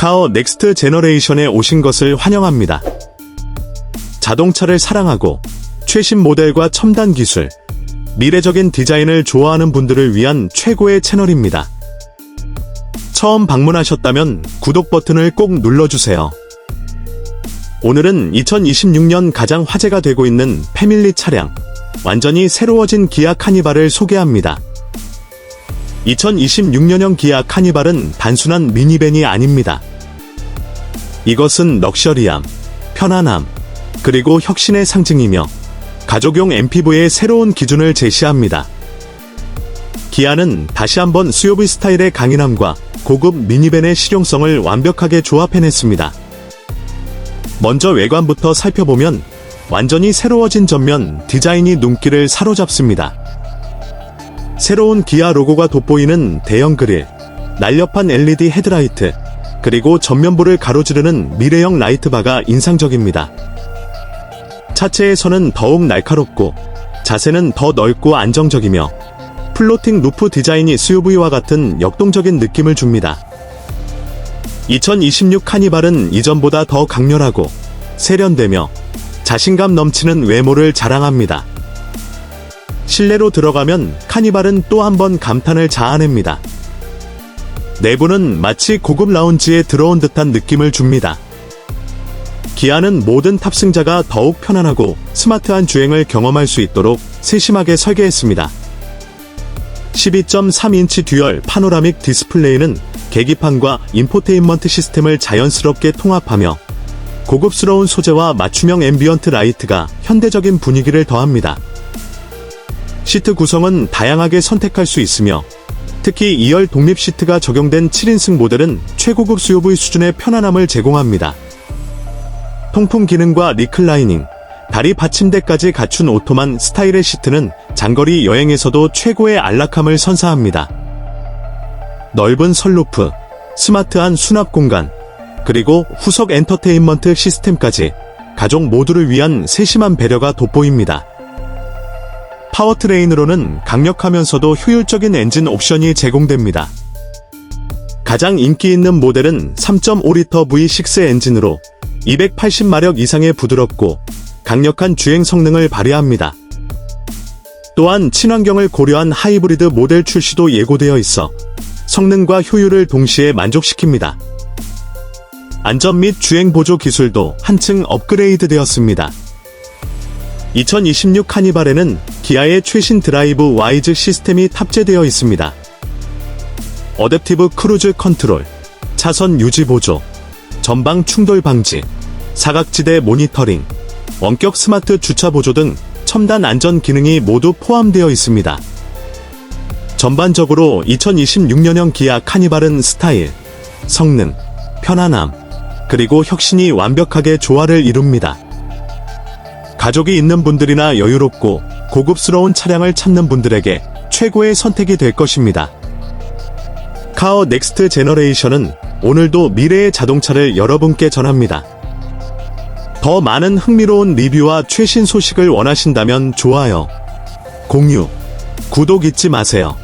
카카오 넥스트 제너레이션에 오신 것을 환영합니다. 자동차를 사랑하고 최신 모델과 첨단 기술, 미래적인 디자인을 좋아하는 분들을 위한 최고의 채널입니다. 처음 방문하셨다면 구독 버튼을 꼭 눌러주세요. 오늘은 2026년 가장 화제가 되고 있는 패밀리 차량, 완전히 새로워진 기아 카니발을 소개합니다. 2026년형 기아 카니발은 단순한 미니밴이 아닙니다. 이것은 럭셔리함, 편안함, 그리고 혁신의 상징이며 가족용 MPV의 새로운 기준을 제시합니다. 기아는 다시 한번 SUV 스타일의 강인함과 고급 미니밴의 실용성을 완벽하게 조합해냈습니다. 먼저 외관부터 살펴보면 완전히 새로워진 전면 디자인이 눈길을 사로잡습니다. 새로운 기아 로고가 돋보이는 대형 그릴, 날렵한 LED 헤드라이트, 그리고 전면부를 가로지르는 미래형 라이트바가 인상적입니다. 차체에서는 더욱 날카롭고 자세는 더 넓고 안정적이며 플로팅 루프 디자인이 SUV와 같은 역동적인 느낌을 줍니다. 2026 카니발은 이전보다 더 강렬하고 세련되며 자신감 넘치는 외모를 자랑합니다. 실내로 들어가면 카니발은 또 한 번 감탄을 자아냅니다. 내부는 마치 고급 라운지에 들어온 듯한 느낌을 줍니다. 기아는 모든 탑승자가 더욱 편안하고 스마트한 주행을 경험할 수 있도록 세심하게 설계했습니다. 12.3인치 듀얼 파노라믹 디스플레이는 계기판과 인포테인먼트 시스템을 자연스럽게 통합하며 고급스러운 소재와 맞춤형 앰비언트 라이트가 현대적인 분위기를 더합니다. 시트 구성은 다양하게 선택할 수 있으며 특히 2열 독립 시트가 적용된 7인승 모델은 최고급 SUV 수준의 편안함을 제공합니다. 통풍 기능과 리클라이닝, 다리 받침대까지 갖춘 오토만 스타일의 시트는 장거리 여행에서도 최고의 안락함을 선사합니다. 넓은 선루프, 스마트한 수납 공간, 그리고 후석 엔터테인먼트 시스템까지 가족 모두를 위한 세심한 배려가 돋보입니다. 파워트레인으로는 강력하면서도 효율적인 엔진 옵션이 제공됩니다. 가장 인기 있는 모델은 3.5리터 V6 엔진으로 280마력 이상의 부드럽고 강력한 주행 성능을 발휘합니다. 또한 친환경을 고려한 하이브리드 모델 출시도 예고되어 있어 성능과 효율을 동시에 만족시킵니다. 안전 및 주행 보조 기술도 한층 업그레이드 되었습니다. 2026 카니발에는 기아의 최신 드라이브 와이즈 시스템이 탑재되어 있습니다. 어댑티브 크루즈 컨트롤, 차선 유지 보조, 전방 충돌 방지, 사각지대 모니터링, 원격 스마트 주차 보조 등 첨단 안전 기능이 모두 포함되어 있습니다. 전반적으로 2026년형 기아 카니발은 스타일, 성능, 편안함, 그리고 혁신이 완벽하게 조화를 이룹니다. 가족이 있는 분들이나 여유롭고 고급스러운 차량을 찾는 분들에게 최고의 선택이 될 것입니다. 카어 넥스트 제너레이션은 오늘도 미래의 자동차를 여러분께 전합니다. 더 많은 흥미로운 리뷰와 최신 소식을 원하신다면 좋아요, 공유, 구독 잊지 마세요.